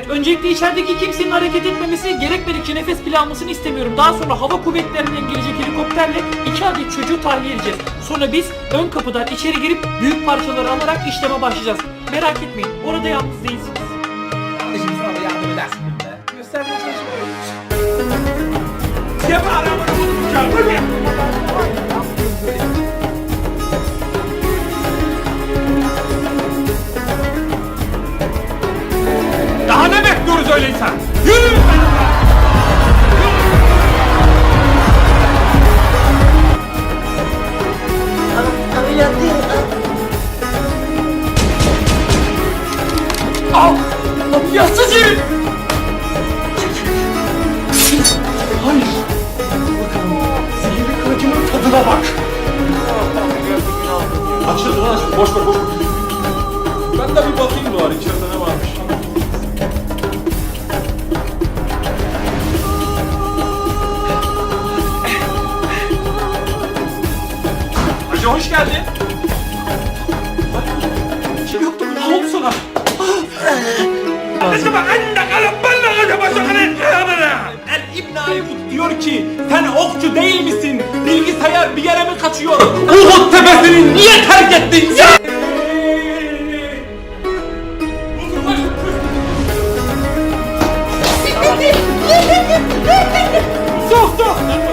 Evet, öncelikle içerideki kimsenin hareket etmemesi, gerekmedikçe nefes bile almasını istemiyorum. Daha sonra hava kuvvetlerinden gelecek helikopterle iki adet çocuğu tahliye edeceğiz. Sonra biz ön kapıdan içeri girip büyük parçaları alarak işleme başlayacağız. Merak etmeyin, orada yalnız değilsiniz. Kardeşim sana da yardım edersin. Göstermeye çalışıyorum. Yap arama. Daha bekliyoruz öyleyse? Yürü! Al! Yatsız herif! Hayır! Bakalım, zehirli kılıcımın tadına bak! Açıldı lan açıldı. Boş ver boş ver. Ben de bir bakayım bari içeride ne varmış. Hoca hoş geldin. Şey yoktu ne oldu sana? Acaba anda kalıp bana acaba sakın El İbn Aykut diyor ki sen okçu değil misin? Bilgisayar bir yere mi kaçıyor? Uhud tepesini niye terk ettin sen? Stop, stop!